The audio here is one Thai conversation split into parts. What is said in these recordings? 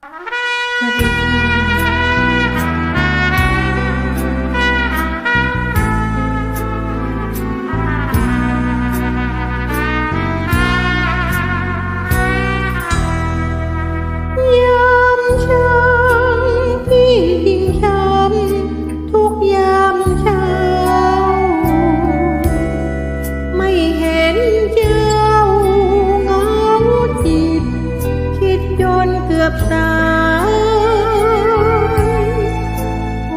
那妈， สาว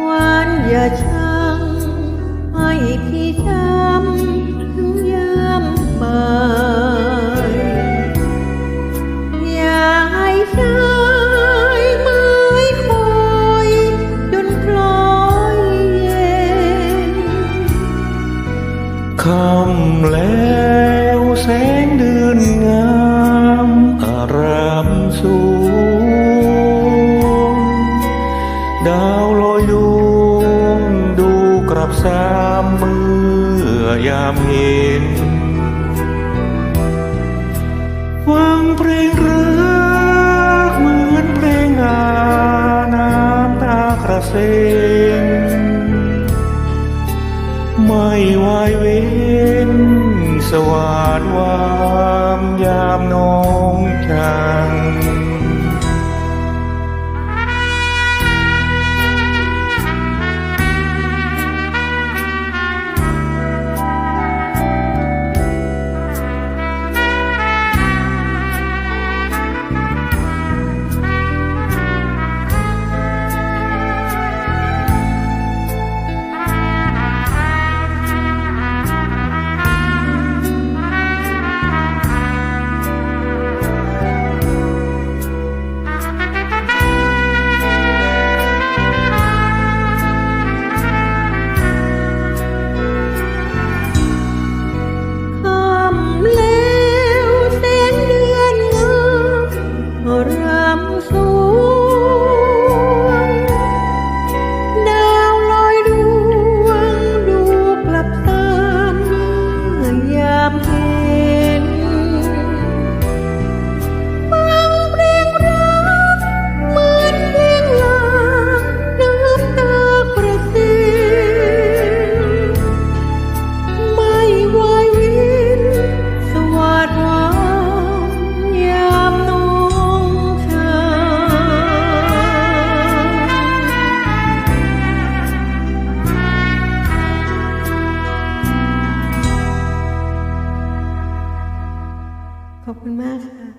หวานอย่า สามมือยามเห็นฟังเพลงรักเหมือนเพลงงาน้ำตากระเซ็นไม่ไหวเว ขอบคุณมากค่ะ